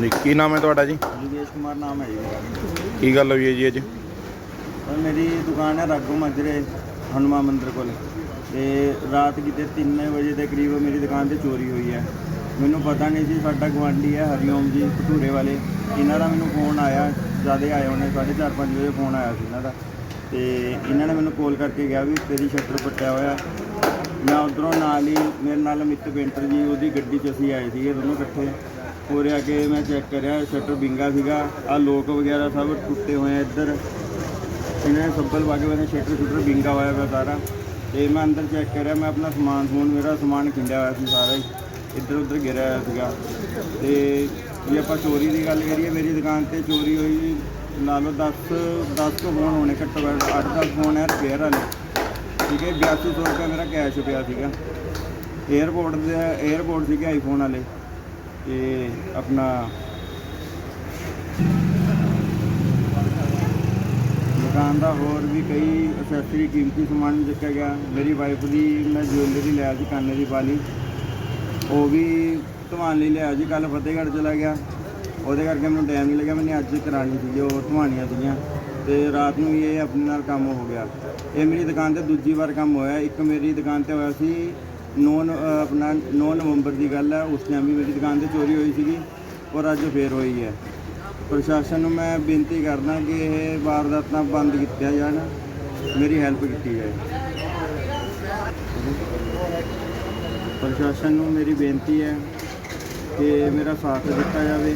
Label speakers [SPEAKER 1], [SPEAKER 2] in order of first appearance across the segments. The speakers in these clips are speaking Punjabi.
[SPEAKER 1] ਜੀ ਕੀ ਨਾਮ ਹੈ ਤੁਹਾਡਾ ਜੀ?
[SPEAKER 2] ਜੋਗੇਸ਼ ਕੁਮਾਰ ਨਾਮ ਹੈ ਜੀ ਮੇਰਾ।
[SPEAKER 1] ਕੀ ਗੱਲ ਹੋਈ ਹੈ ਜੀ ਅੱਜ?
[SPEAKER 2] ਪਰ ਮੇਰੀ ਦੁਕਾਨ ਹੈ ਰਾਗੂ ਮਾਜਰੇ ਹਨੂਮਾਨ ਮੰਦਿਰ ਕੋਲ। ਤੇ ਰਾਤ ਕਿਤੇ 3 ਵਜੇ ਦੇ ਕਰੀਬ ਮੇਰੀ ਦੁਕਾਨ ਤੇ ਚੋਰੀ ਹੋਈ ਹੈ। ਮੈਨੂੰ ਪਤਾ ਨਹੀਂ ਸੀ ਸਾਡਾ ਗਵਾਂਢੀ ਹੈ ਹਰੀਓਮ ਜੀ ਭਟੂਰੇ ਵਾਲੇ। ਇਹਨਾਂ ਦਾ ਮੈਨੂੰ ਫੋਨ ਆਇਆ, ਜ਼ਿਆਦਾ ਆਏ ਹੋਣੇ 4:30 5 ਵਜੇ ਫੋਨ ਆਇਆ ਸੀ ਇਹਨਾਂ ਦਾ। ਤੇ ਇਹਨਾਂ ਨੇ ਮੈਨੂੰ ਕਾਲ ਕਰਕੇ ਕਿਹਾ ਵੀ ਤੇਰੀ ਸ਼ਟਰ ਪੱਟਿਆ ਹੋਇਆ ਮੈਂ ਉਧਰੋਂ ਨਾਲ ਹੀ, ਮੇਰੇ ਨਾਲ ਅਮਿਤ ਪੇਂਟਰ ਜੀ, ਉਹਦੀ ਗੱਡੀ 'ਚ ਅਸੀਂ ਆਏ ਸੀਗੇ ਦੋਨੋਂ ਇਕੱਠੇ। ਉਰੇ ਆ ਕੇ ਮੈਂ ਚੈੱਕ ਕਰਿਆ ਸ਼ਟਰ ਵਿੰਗਾ ਸੀਗਾ ਆ ਲੋਕ ਵਗੈਰਾ ਸਭ ਟੁੱਟੇ ਹੋਏ ਆ ਇੱਧਰ। ਇਹਨਾਂ ਨੇ ਸੱਬਲ ਪਾ ਕੇ ਮੈंने ਸ਼ਟਰ ਸ਼ਟਰ ਬਿੰਗਾ ਹੋਇਆ ਪਿਆ ਸਾਰਾ। ਤੇ ਮੈਂ ਅੰਦਰ ਚੈੱਕ ਕਰਿਆ ਮੈਂ ਆਪਣਾ ਸਮਾਨ ਸਮੂਨ, ਮੇਰਾ ਸਮਾਨ ਖਿੰਡਿਆ ਹੋਇਆ ਸੀ ਸਾਰਾ ਹੀ। ਇੱਧਰ ਉੱਧਰ ਗਿਰਿਆ ਹੋਇਆ ਸੀਗਾ। ਤੇ ਜੇ ਆਪਾਂ ਚੋਰੀ ਦੀ ਗੱਲ ਕਰੀਏ, ਮੇਰੀ ਦੁਕਾਨ ਤੇ ਚੋਰੀ ਹੋਈ ਲਾ ਲਓ 10 10 ਤੋਂ ਫੋਨ ਹੋਣੇ ਘੱਟੋ ਘੱਟ 8-10 ਫੋਨ ਹੈ ਰਿਪੇਅਰ ਵਾਲੇ। ਠੀਕ ਹੈ 8200 ਰੁਪਏ ਮੇਰਾ ਕੈਸ਼ ਪਿਆ ਸੀਗਾ। 에어ਪੋਰਟ ਦੇ 에어ਪੋਰਟ ਸੀਗੇ ਆਈਫੋਨ ਵਾਲੇ। ਤੇ ਆਪਣਾ ਦੁਕਾਨ ਦਾ ਹੋਰ ਵੀ ਕਈ ਅਸੈਸਰੀ ਕੀਮਤੀ ਸਮਾਨ ਵੀ ਚੱਕਿਆ ਗਿਆ। ਮੇਰੀ ਵਾਈਫ ਦੀ ਮੈਂ ਜੁਐਲਰੀ ਲਿਆ ਸੀ, ਕਾਨੇ ਦੀ ਵਾਲੀ ਉਹ ਵੀ ਧਵਾਨ ਲਈ ਲਿਆ ਜੀ ਕੱਲ ਫਤਿਹਗੜ੍ਹ ਚਲਾ ਗਿਆ। ਉਹਦੇ ਕਰਕੇ ਮੈਨੂੰ ਟਾਈਮ ਨਹੀਂ ਲੱਗਿਆ, ਮੈਨੇ ਅੱਜ ਕਰਾਣੀ ਸੀ ਉਹ ਧਵਾਨੀਆਂ ਸੀਗੀਆਂ। ਤੇ ਰਾਤ ਨੂੰ ਹੀ ਇਹ ਆਪਣੇ ਨਾਲ ਕੰਮ ਹੋ ਗਿਆ। ਇਹ ਮੇਰੀ ਦੁਕਾਨ ਤੇ ਦੂਜੀ ਵਾਰ ਕੰਮ ਹੋਇਆ। ਇੱਕ ਮੇਰੀ ਦੁਕਾਨ ਤੇ ਹੋਇਆ ਸੀ 9 ਆਪਣਾ 9 ਨਵੰਬਰ ਦੀ ਗੱਲ ਹੈ। ਉਸ ਟਾਈਮ ਵੀ ਮੇਰੀ ਦੁਕਾਨ ਤੇ ਚੋਰੀ ਹੋਈ ਸੀਗੀ, ਔਰ ਅੱਜ ਫੇਰ ਹੋਈ ਹੈ। ਪ੍ਰਸ਼ਾਸਨ ਨੂੰ ਮੈਂ ਬੇਨਤੀ ਕਰਦਾ ਕਿ ਇਹ ਵਾਰਦਾਤਾਂ ਬੰਦ ਕੀਤੀਆਂ ਜਾਣ। ਮੇਰੀ ਹੈਲਪ ਕੀਤੀ ਜਾਏ। ਪ੍ਰਸ਼ਾਸਨ ਨੂੰ ਮੇਰੀ ਬੇਨਤੀ ਹੈ ਕਿ ਮੇਰਾ ਸਾਥ ਦਿੱਤਾ ਜਾਵੇ।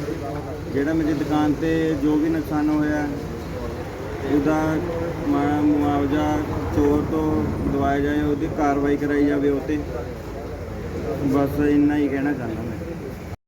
[SPEAKER 2] ਜਿਹੜਾ ਮੇਰੀ ਦੁਕਾਨ ਤੇ ਜੋ ਵੀ ਨੁਕਸਾਨ ਹੋਇਆ, ਉਹਦਾ ਮੁਆਵਜ਼ਾ ਚੋਰ ਤੋਂ ਦਵਾਇਆ ਜਾਏ, ਉਹਦੀ ਕਾਰਵਾਈ ਕਰਾਈ ਜਾਵੇ ਉਹ 'ਤੇ। ਬਸ ਇੰਨਾ ਹੀ ਕਹਿਣਾ ਚਾਹੁੰਦਾ ਮੈਂ।